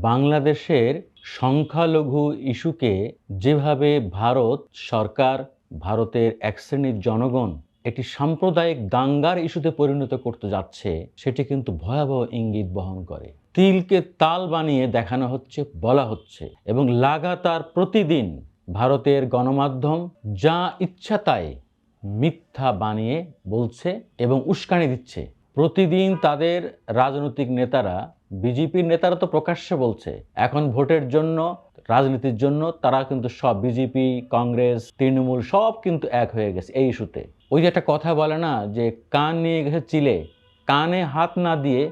বাংলাদেশের সংখ্যালঘু ইস্যুকে যেভাবে ভারত সরকার, ভারতের এক শ্রেণির জনগণ একটি সাম্প্রদায়িক দাঙ্গার ইস্যুতে পরিণত করতে যাচ্ছে, সেটি কিন্তু ভয়াবহ ইঙ্গিত বহন করে। তিলকে তাল বানিয়ে দেখানো হচ্ছে, বলা হচ্ছে, এবং লাগাতার প্রতিদিন ভারতের গণমাধ্যম যা ইচ্ছা তাই মিথ্যা বানিয়ে বলছে এবং উস্কানি দিচ্ছে। প্রতিদিন তাদের রাজনৈতিক নেতারা বিজেপির নেতারা তো প্রকাশ্যে বলছে, এখন ভোটের জন্য, রাজনীতির জন্য তারা কিন্তু সব বিজেপি, কংগ্রেস, তৃণমূল সব কিন্তু এক হয়ে গেছে এই ইস্যুতে। ওই যে একটা কথা বলে না, যে কান নিয়ে গেছে চিলে, কানে হাত না দিয়ে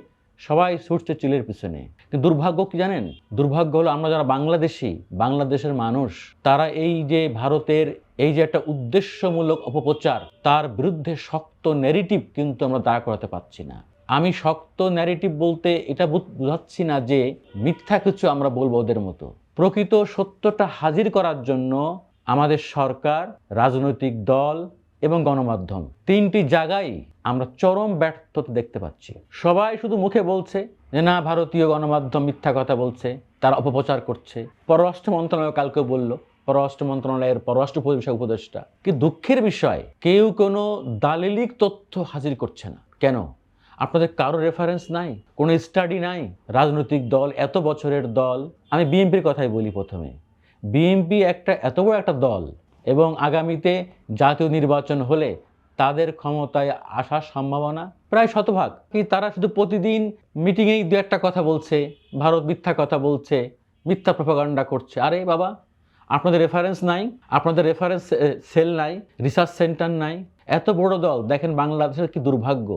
সবাই ছুটছে চিলের পিছনে। কিন্তু দুর্ভাগ্য কি জানেন? দুর্ভাগ্য হলো আমরা যারা বাংলাদেশি, বাংলাদেশের মানুষ, তারা এই যে ভারতের এই যে একটা উদ্দেশ্যমূলক অপপ্রচার, তার বিরুদ্ধে শক্ত ন্যারেটিভ কিন্তু আমরা দাঁড় করাতে পারছি না। আমি শক্ত ন্যারেটিভ বলতে এটা বুঝ- বুঝাচ্ছি না যে মিথ্যা কিছু আমরা বলব ওদের মতো। প্রকৃত সত্যটা হাজির করার জন্য আমাদের সরকার, রাজনৈতিক দল এবং গণমাধ্যম তিনটি জায়গায় আমরা চরম ব্যর্থতা দেখতে পাচ্ছি। সবাই শুধু মুখে বলছে যে, না, ভারতীয় গণমাধ্যম মিথ্যা কথা বলছে, তারা অপপ্রচার করছে। পররাষ্ট্র মন্ত্রণালয় কালকে বলল, পররাষ্ট্র মন্ত্রণালয়ের পররাষ্ট্র পরিষেবা উপদেষ্টা। কি দুঃখের বিষয়, কেউ কোনো দালিলিক তথ্য হাজির করছে না। কেন? আপনাদের কারও রেফারেন্স নাই, কোনো স্টাডি নাই, রাজনৈতিক দল, এত বছরের দল। আমি বিএনপির কথাই বলি প্রথমে। বিএনপি একটা, এত বড় একটা দল এবং আগামীতে জাতীয় নির্বাচন হলে তাদের ক্ষমতায় আসার সম্ভাবনা প্রায় শতভাগ। কি তারা শুধু প্রতিদিন মিটিংয়েই দু একটা কথা বলছে, ভারত মিথ্যা কথা বলছে, মিথ্যা প্রপাগান্ডা করছে। আরে বাবা, আপনাদের রেফারেন্স নাই, আপনাদের রেফারেন্স সেল নাই রিসার্চ সেন্টার নাই। এত বড় দল, দেখেন বাংলাদেশের কি দুর্ভাগ্য।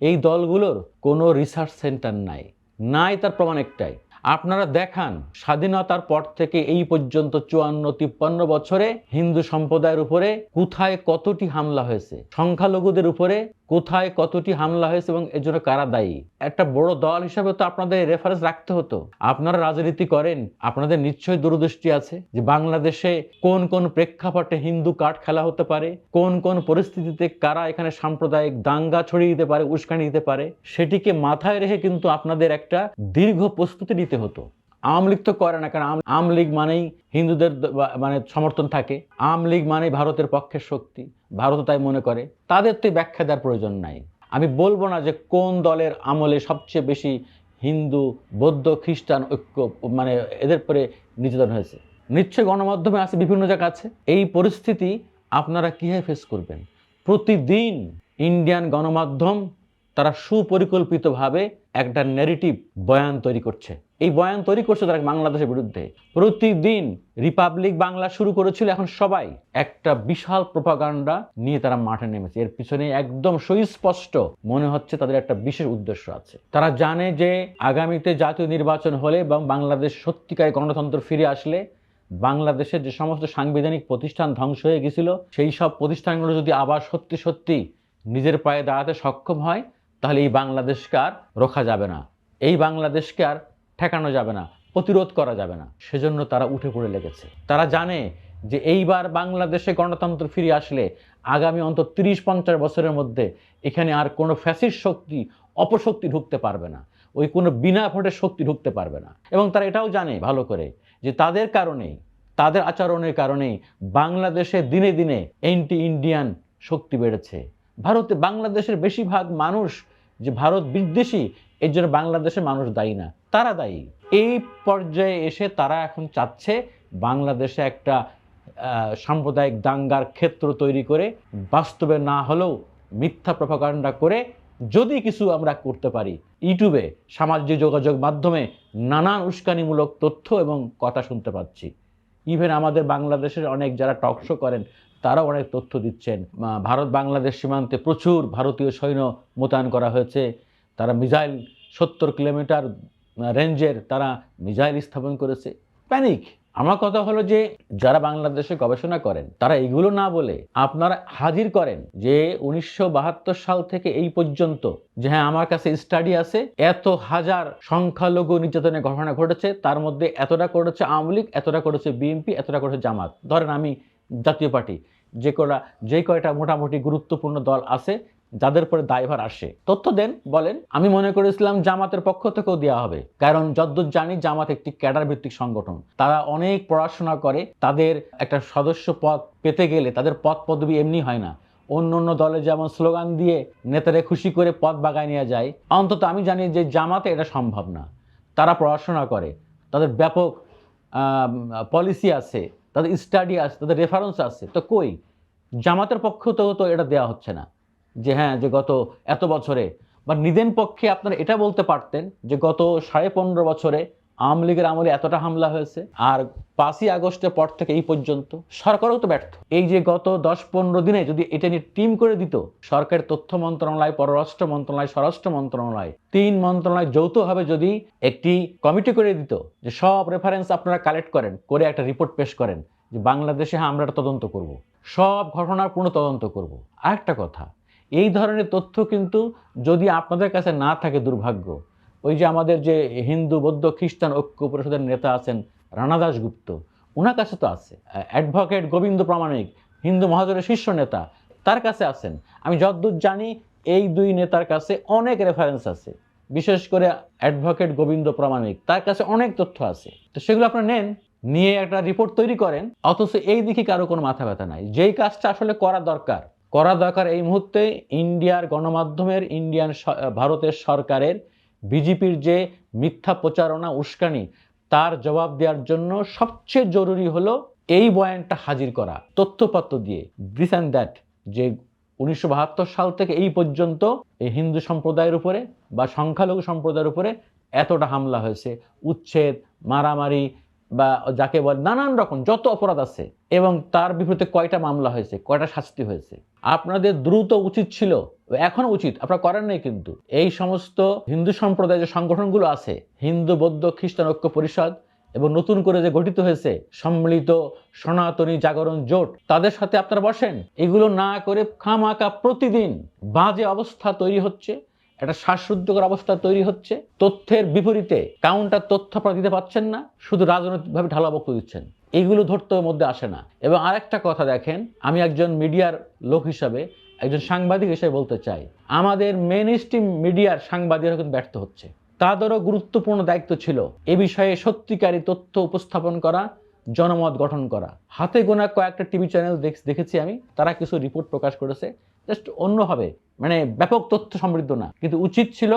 এই দলগুলোর কোনো রিসার্চ সেন্টার নাই। নাই তার প্রমাণ একটাই। আপনারা দেখান স্বাধীনতার পর থেকে এই পর্যন্ত চুয়ান্ন, তিপ্পান্ন বছরে হিন্দু সম্প্রদায়ের উপরে কোথায় কতটি হামলা হয়েছে, সংখ্যালঘুদের উপরে কোথায় কতটি হামলা হয়েছে এবং এর জন্য কারা দায়ী? একটা বড় দল হিসাবে তো আপনাদের রেফারেন্স রাখতে হতো। আপনারা রাজনীতি করেন, আপনাদের নিশ্চয়ই দূরদৃষ্টি আছে যে বাংলাদেশে কোন কোন প্রেক্ষাপটে হিন্দু কাঠ খেলা হতে পারে, কোন কোন পরিস্থিতিতে কারা এখানে সাম্প্রদায়িক দাঙ্গা ছড়িয়ে দিতে পারে, উস্কানি দিতে পারে, সেটিকে মাথায় রেখে কিন্তু আপনাদের একটা দীর্ঘ প্রস্তুতি নিতে হতো। আওয়ামী লীগ তো করে না, কারণ আওয়ামী লীগ মানেই হিন্দুদের মানে সমর্থন থাকে। আওয়ামী লীগ মানেই ভারতের পক্ষের শক্তি। ভারত তাই মনে করে। তাদের তো ব্যাখ্যা দেওয়ার প্রয়োজন নাই। আমি বলব না যে কোন দলের আমলে সবচেয়ে বেশি হিন্দু, বৌদ্ধ, খ্রিস্টান ঐক্য মানে এদের পরে নির্যাতন হয়েছে। নিশ্চয় গণমাধ্যমে আছে, বিভিন্ন জায়গা আছে। এই পরিস্থিতি আপনারা কীভাবে ফেস করবেন? প্রতিদিন ইন্ডিয়ান গণমাধ্যম তারা সুপরিকল্পিতভাবে একটা নেগেটিভ বয়ান তৈরি করছে। এই বয়ান তৈরি করছে তারা বাংলাদেশের বিরুদ্ধে। প্রতিদিন রিপাবলিক বাংলা শুরু করেছিল এখন সবাই। একটা বিশাল প্রপাগান্ডা নিয়ে তারা মাঠে নেমেছে। এর পিছনে একদম সুস্পষ্ট মনে হচ্ছে তাদের একটা বিশেষ উদ্দেশ্য আছে। তারা জানে যে আগামীতে জাতীয় নির্বাচন হলে এবং বাংলাদেশ সত্যিকার গণতন্ত্র ফিরে আসলে বাংলাদেশের যে সমস্ত সাংবিধানিক প্রতিষ্ঠান ধ্বংস হয়ে গেছিল, সেই সব প্রতিষ্ঠানগুলো যদি আবার সত্যি সত্যি নিজের পায়ে দাঁড়াতে সক্ষম হয় তাহলে এই বাংলাদেশকে আর রোখা যাবে না। এই বাংলাদেশকে আর ঠেকানো যাবে না, প্রতিরোধ করা যাবে না। সেজন্য তারা উঠে পড়ে লেগেছে। তারা জানে যে এইবার বাংলাদেশে গণতন্ত্র ফিরে আসলে আগামী অন্তত তিরিশ পঞ্চাশ বছরের মধ্যে এখানে আর কোনো ফ্যাসিস শক্তি, অপশক্তি ঢুকতে পারবে না। ওই কোনো বিনা ভোটের শক্তি ঢুকতে পারবে না। এবং তারা এটাও জানে ভালো করে যে তাদের কারণেই, তাদের আচরণের কারণেই বাংলাদেশে দিনে দিনে এন্টি ইন্ডিয়ান শক্তি বেড়েছে। ভারতে বাংলাদেশের বেশিরভাগ মানুষ যে ভারত বিদ্বেষী, এর জন্য বাংলাদেশের মানুষ দায়ী না। তারা দায়ী। এই পর্যায়ে এসে তারা এখন চাচ্ছে বাংলাদেশে একটা সাম্প্রদায়িক দাঙ্গার ক্ষেত্র তৈরি করে, বাস্তবে না হলেও মিথ্যা প্রপাগান্ডা করে যদি কিছু আমরা করতে পারি, ইউটিউবে সামাজিক যোগাযোগ মাধ্যমে নানান উস্কানিমূলক তথ্য এবং কথা শুনতে পাচ্ছি। ইভেন আমাদের বাংলাদেশের অনেক যারা টকশো করেন তারাও অনেক তথ্য দিচ্ছেন। ভারত বাংলাদেশ সীমান্তে প্রচুর ভারতীয় সৈন্য মোতায়েন করা হয়েছে। তারা মিসাইল সত্তর কিলোমিটার রেঞ্জের তারা মিসাইল স্থাপন করেছে। প্যানিক! আমার কথা হলো যে, যারা বাংলাদেশে গবেষণা করেন, তারা এগুলো না বলে আপনারা হাজির করেন যে, উনিশশো বাহাত্তর সাল থেকে এই পর্যন্ত যে হ্যাঁ আমার কাছে স্টাডি আছে, এত হাজার সংখ্যালঘু নির্যাতনের ঘটনা ঘটেছে, তার মধ্যে এতটা করেছে আওয়ামী লীগ, এতটা করেছে বিএনপি, এতটা করেছে জামাত। ধরেন আমি জাতীয় পার্টি, যে কটা যে কয়টা মোটামুটি গুরুত্বপূর্ণ দল আছে, যাদের পরে দায়ভার আসে। তথ্য দেন, বলেন, আমি মনে করেছিলাম জামাতের পক্ষ থেকেও দেওয়া হবে। কারণ যদ্দূর জানি জামাত একটি ক্যাডার ভিত্তিক সংগঠন। তারা অনেক পড়াশোনা করে, তাদের একটা সদস্য পদ পেতে গেলে তাদের পদ পদবি এমনি হয় না। অন্য অন্য দলে যেমন স্লোগান দিয়ে নেতারে খুশি করে পদ বাগায় নিয়ে যায়, অন্তত আমি জানি যে জামাতে এটা সম্ভব না। তারা পড়াশোনা করে, তাদের ব্যাপক পলিসি আছে তাদের স্টাডি আছে তাদের রেফারেন্স আছে তো কই? জামাতের পক্ষ তো তো এটা দেওয়া হচ্ছে না। যে হ্যাঁ যে গত এত বছরে, বা নিদেন পক্ষে আপনারা এটা বলতে পারতেন যে গত সাড়ে পনেরো বছরে আওয়ামী লীগের আমলে এতটা হামলা হয়েছে, আর পাঁচই আগস্টের পর থেকে এই পর্যন্ত সরকারও তো ব্যর্থ এই যে গত দশ পনেরো দিনে যদি এটা নিয়ে টিম করে দিত, সরকারের তথ্য মন্ত্রণালয়, পররাষ্ট্র মন্ত্রণালয়, স্বরাষ্ট্র মন্ত্রণালয়, তিন মন্ত্রণালয় যৌথভাবে যদি একটি কমিটি করে দিত, যে সব রেফারেন্স আপনারা কালেক্ট করেন, করে একটা রিপোর্ট পেশ করেন, যে বাংলাদেশে হ্যাঁ আমরা তদন্ত করব। সব ঘটনার পুনঃ তদন্ত করব। আরেকটা কথা, এই ধরনের তথ্য কিন্তু যদি আপনাদের কাছে না থাকে দুর্ভাগ্য ওই যে আমাদের যে হিন্দু, বৌদ্ধ, খ্রিস্টান ঐক্য পরিষদের নেতা আছেন রানা দাসগুপ্ত ওনার কাছে তো আছে। অ্যাডভোকেট গোবিন্দ প্রামাণিক, হিন্দু মহাজনের শীর্ষ নেতা, তার কাছে আছেন। আমি যতদূর জানি, এই দুই নেতার কাছে অনেক রেফারেন্স আছে। বিশেষ করে অ্যাডভোকেট গোবিন্দ প্রামাণিক, তার কাছে অনেক তথ্য আছে। তো সেগুলো আপনারা নেন, নিয়ে একটা রিপোর্ট তৈরি করেন। অথচ এই দিকে কারও কোনো মাথা ব্যথা নাই। যেই কাজটা আসলে করা দরকার করা দরকার এই মুহূর্তে ইন্ডিয়ার গণমাধ্যমের, ইন্ডিয়ান ভারতের সরকারের বিজেপির যে মিথ্যা প্রচারণা উস্কানি, তার জবাব দেওয়ার জন্য সবচেয়ে জরুরি হলো এই বয়ানটা হাজির করা, তথ্যপত্র দিয়ে। দিস অ্যান্ড দ্যাট যে উনিশশো বাহাত্তর সাল থেকে এই পর্যন্ত এই হিন্দু সম্প্রদায়ের উপরে বা সংখ্যালঘু সম্প্রদায়ের উপরে এতটা হামলা হয়েছে। উচ্ছেদ, মারামারি বা যাকে বলে নানান রকম যত অপরাধ আছে, এবং তার বিপরীতে কয়টা মামলা হয়েছে, কয়টা শাস্তি হয়েছে, আপনাদের দ্রুত উচিত ছিল, এখন উচিত, আপনারা করেন নাই কিন্তু, এই সমস্ত হিন্দু সম্প্রদায় যে সংগঠনগুলো আছে, হিন্দু, বৌদ্ধ, খ্রিস্টান ঐক্য পরিষদ, এবং নতুন করে যে গঠিত হয়েছে, সম্মিলিত সনাতনী জাগরণ জোট, তাদের সাথে আপনারা বসেন, এগুলো না করে খামাকা প্রতিদিন বাজে অবস্থা তৈরি হচ্ছে একটা শ্বাসরুদ্ধকর অবস্থা তৈরি হচ্ছে। তথ্যের বিপরীতে কাউন্টার তথ্য আপনারা দিতে পারছেন না, শুধু রাজনৈতিকভাবে ঢালা বক্তব্য দিচ্ছেন। এগুলো ধরতে মধ্যে আসে না। এবং আরেকটা কথা দেখেন, আমি একজন মিডিয়ার লোক হিসাবে, একজন সাংবাদিক হিসেবে বলতে চাই, আমাদের মেন স্ট্রিম মিডিয়ার সাংবাদিকরা কিন্তু ব্যর্থ হচ্ছে। তাদেরও গুরুত্বপূর্ণ দায়িত্ব ছিল এ বিষয়ে সত্যিকারী তথ্য উপস্থাপন করা, জনমত গঠন করা। হাতে গোনা কয়েকটা টিভি চ্যানেল দেখেছি আমি, তারা কিছু রিপোর্ট প্রকাশ করেছে। জাস্ট অন্যভাবে মানে ব্যাপক তথ্য সমৃদ্ধ না। কিন্তু উচিত ছিল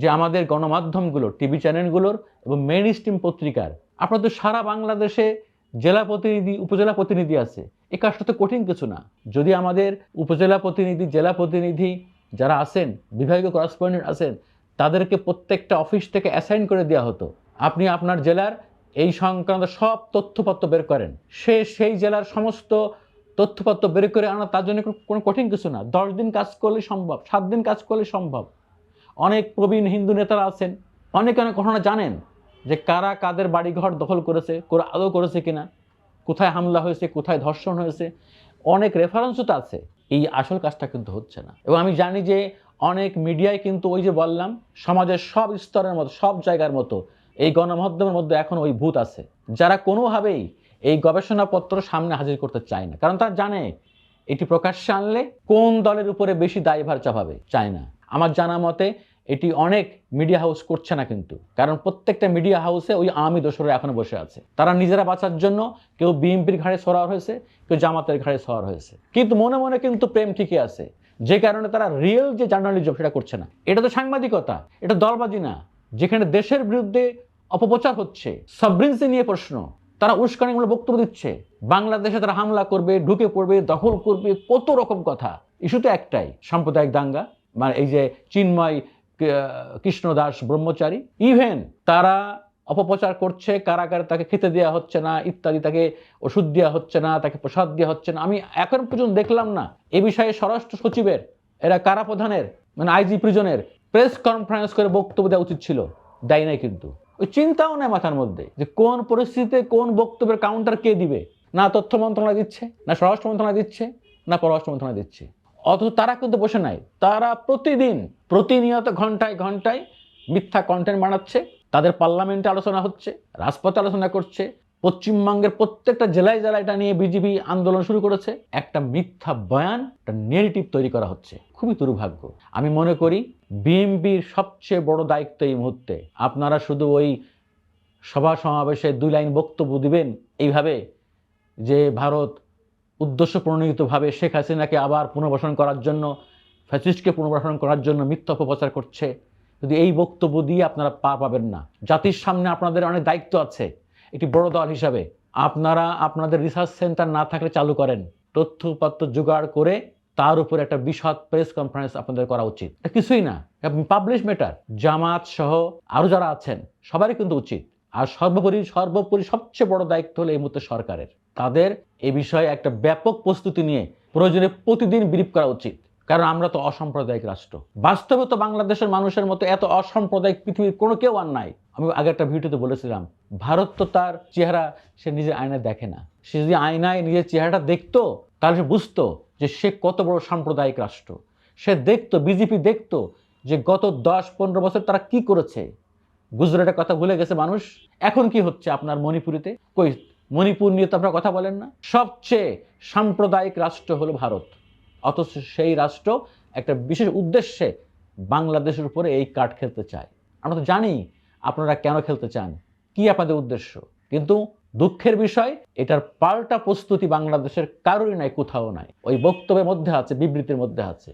যে আমাদের গণমাধ্যমগুলোর, টিভি চ্যানেলগুলোর এবং মেইন স্ট্রিম পত্রিকার আপনার তো সারা বাংলাদেশে জেলা প্রতিনিধি, উপজেলা প্রতিনিধি আছে এই কাজটা তো কঠিন কিছু না। যদি আমাদের উপজেলা প্রতিনিধি, জেলা প্রতিনিধি যারা আছেন, বিভাগীয় করেসপন্ডেন্ট আছেন, তাদেরকে প্রত্যেকটা অফিস থেকে অ্যাসাইন করে দেওয়া হতো। আপনি আপনার জেলার এই সংক্রান্ত সব তথ্যপত্র বের করেন। সে সেই জেলার সমস্ত তথ্যপত্র বের করে আনা তার জন্য কোনো- কঠিন কিছু না। দশ দিন কাজ করলে সম্ভব, সাত দিন কাজ করলে সম্ভব। অনেক প্রবীণ হিন্দু নেতারা আছেন, অনেকে অনেক ঘটনা জানেন যে কারা কাদের বাড়িঘর দখল করেছে, করে আদৌ করেছে কিনা, কোথায় হামলা হয়েছে, কোথায় ধর্ষণ হয়েছে। অনেক রেফারেন্সও তো আছে। এই আসল কাজটা কিন্তু হচ্ছে না। এবং আমি জানি যে অনেক মিডিয়ায় কিন্তু ওই যে বললাম, সমাজের সব স্তরের মতো, সব জায়গার মতো এই গণমাধ্যমের মধ্যে এখন ওই ভূত আছে। যারা কোনোভাবেই এই গবেষণাপত্র সামনে হাজির করতে চায় না। কারণ তারা জানে এটি প্রকাশ্যে আনলে কোন দলের উপরে বেশি দায়ভার চাপাবে? চায় না। আমার জানা মতে এটি অনেক মিডিয়া হাউস করছে না কিন্তু। কারণ প্রত্যেকটা মিডিয়া হাউসে ওই আওয়ামী দোসররা এখনও বসে আছে। তারা নিজেরা বাঁচার জন্য কেউ বিএনপির ঘাড়ে সরার হয়েছে, কেউ জামাতের ঘাড়ে সরার হয়েছে। কিন্তু মনে মনে কিন্তু প্রেম ঠিকই আছে। যে কারণে তারা রিয়েল যে জার্নালিজম সেটা করছে না। এটা তো সাংবাদিকতা, এটা দলবাজি না। যেখানে দেশের বিরুদ্ধে অপপ্রচার হচ্ছে। সাবরিন্সি নিয়ে প্রশ্ন। তারা উস্কানিমূলক বক্তব্য দিচ্ছে। বাংলাদেশে তারা হামলা করবে, ঢুকে পড়বে, দখল করবে, কত রকম কথা। ইস্যু তো একটাই, সাম্প্রদায়িক দাঙ্গা মানে এই যে চিন্ময় কৃষ্ণদাস ব্রহ্মচারী। ইভেন তারা অপপ্রচার করছে, কারাগারে তাকে খেতে দেওয়া হচ্ছে না, ইত্যাদি, তাকে ওষুধ দেওয়া হচ্ছে না, তাকে প্রসাদ দেওয়া হচ্ছে না। আমি এখন পর্যন্ত দেখলাম না, এ বিষয়ে স্বরাষ্ট্র সচিবের, এরা কারা প্রধানের মানে আইজি প্রিজনের, প্রেস কনফারেন্স করে বক্তব্য দেওয়া উচিত ছিল। দেয় নাই কিন্তু। ওই চিন্তাও নেই মাথার মধ্যে যে কোন পরিস্থিতিতে কোন বক্তব্যের কাউন্টার কে দিবে? না তথ্য মন্ত্রণালয় দিচ্ছে, না স্বরাষ্ট্র মন্ত্রণালয় দিচ্ছে, না পররাষ্ট্র মন্ত্রণালয় দিচ্ছে। অথচ তারা কিন্তু বসে নাই। তারা প্রতিদিন, প্রতিনিয়ত ঘন্টায় ঘন্টায় মিথ্যা কন্টেন্ট বানাচ্ছে, তাদের পার্লামেন্টে আলোচনা হচ্ছে, রাজপথে আলোচনা করছে, পশ্চিমবঙ্গের প্রত্যেকটা জেলায় জেলায় এটা নিয়ে বিজেপি আন্দোলন শুরু করেছে। একটা মিথ্যা বয়ান, একটা নেগেটিভ তৈরি করা হচ্ছে। খুবই দুর্ভাগ্য। আমি মনে করি বিএনপির সবচেয়ে বড় দায়িত্ব এই মুহূর্তে। আপনারা শুধু ওই সভা সমাবেশে দুই লাইন বক্তব্য দিবেন এইভাবে যে ভারত উদ্দেশ্য প্রণোদিতভাবে শেখ হাসিনাকে আবার পুনর্বাসন করার জন্য, ফ্যাসিস্টকে পুনর্বাসন করার জন্য মিথ্যা অপপ্রচার করছে। যদি এই বক্তব্য দিয়ে আপনারা পা পাবেন না। জাতির সামনে আপনাদের অনেক দায়িত্ব আছে। একটি বড় দল হিসাবে আপনারা আপনাদের রিসার্চ সেন্টার না থাকলে চালু করেন। তথ্যপত্র জোগাড় করে তার উপর একটা বিশদ প্রেস কনফারেন্স আপনাদের করা উচিত। এটা কিছুই না। পাবলিশ ম্যাটার জামাত সহ আরও যারা আছেন, সবারই কিন্তু উচিত। আর সর্বোপরি সর্বোপরি সবচেয়ে বড় দায়িত্ব হলো এই মুহূর্তে সরকারের। তাদের এ বিষয়ে একটা ব্যাপক প্রস্তুতি নিয়ে প্রয়োজনে প্রতিদিন বিরিপ করা উচিত। কারণ আমরা তো অসাম্প্রদায়িক রাষ্ট্র। বাস্তবে তো বাংলাদেশের মানুষের মতো এত অসাম্প্রদায়িক পৃথিবীর কোনো কেউ আর নাই। আমি আগে একটা ভিডিওতে বলেছিলাম, ভারত তো তার চেহারা সে নিজের আয়নায় দেখে না। সে যদি আয়নায় নিজের চেহারাটা দেখতো তাহলে সে বুঝতো যে সে কত বড় সাম্প্রদায়িক রাষ্ট্র। সে দেখতো বিজেপি দেখতো যে গত দশ পনেরো বছর তারা কি করেছে। গুজরাটের কথা ভুলে গেছে মানুষ। এখন কি হচ্ছে আপনার মণিপুরিতে? কই, মণিপুর নিয়ে তো আপনারা কথা বলেন না। সবচেয়ে সাম্প্রদায়িক রাষ্ট্র হলো ভারত। অথচ সেই রাষ্ট্র একটা বিশেষ উদ্দেশ্যে বাংলাদেশের উপরে এই কার্ড খেলতে চায়। আমরা তো জানি আপনারা কেন খেলতে চান। কি আপনাদের উদ্দেশ্য? কিন্তু দুঃখের বিষয়, এটার পাল্টা প্রস্তুতি বাংলাদেশের কারোরই নাই, কোথাও নাই। ওই বক্তব্যের মধ্যে আছে, বিবৃতির মধ্যে আছে।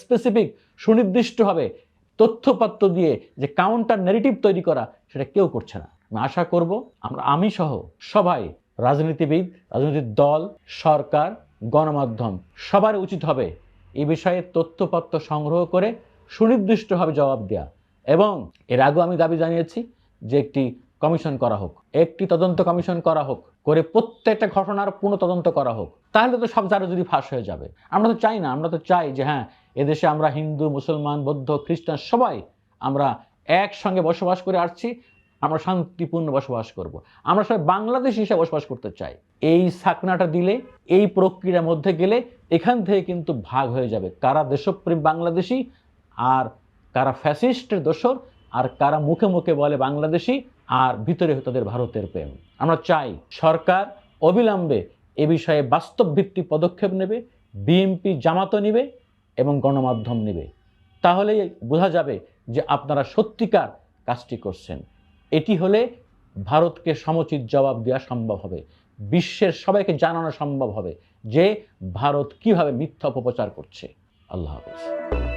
স্পেসিফিক সুনির্দিষ্টভাবে তথ্যপত্র দিয়ে যে কাউন্টার নেগেটিভ তৈরি করা, সেটা কেউ করছে না। আমি আশা করব, আমরা, আমি সহ সবাই, রাজনীতিবিদ, রাজনৈতিক দল, সরকার, গণমাধ্যম, সবার উচিত হবে এই বিষয়ে তথ্যপত্র সংগ্রহ করে সুনির্দিষ্টভাবে জবাব দেওয়া এবং এর আগেও আমি দাবি জানিয়েছি যে একটি কমিশন করা হোক, একটি তদন্ত কমিশন করা হোক, করে প্রত্যেকটা ঘটনার পুনঃ তদন্ত করা হোক, তাহলে তো সব যারা যদি ফাঁস হয়ে যাবে আমরা তো চাই না, আমরা তো চাই যে হ্যাঁ এদেশে আমরা হিন্দু, মুসলমান, বৌদ্ধ, খ্রিস্টান সবাই আমরা একসঙ্গে বসবাস করে আসছি, আমরা শান্তিপূর্ণ বসবাস করব। আমরা সবাই বাংলাদেশ হিসেবে বসবাস করতে চাই এই সাকনাটা দিলে, এই প্রক্রিয়ার মধ্যে গেলে এখান থেকে কিন্তু ভাগ হয়ে যাবে কারা দেশপ্রেম বাংলাদেশি আর কারা ফ্যাসিস্টের দোসর আর কারা মুখে মুখে বলে বাংলাদেশি আর ভিতরে তাদের ভারতের প্রেম। আমরা চাই সরকার অবিলম্বে এ বিষয়ে বাস্তব ভিত্তি পদক্ষেপ নেবে, বিএনপি জামাতও নেবে এবং গণমাধ্যম নেবে। তাহলে বোঝা যাবে যে আপনারা সত্যিকার কাজটি করছেন। এটি হলে ভারতকে সমুচিত জবাব দেওয়া সম্ভব হবে। বিশ্বের সবাইকে জানানো সম্ভব হবে যে ভারত কীভাবে মিথ্যা অপপ্রচার করছে। আল্লাহ হাফেজ।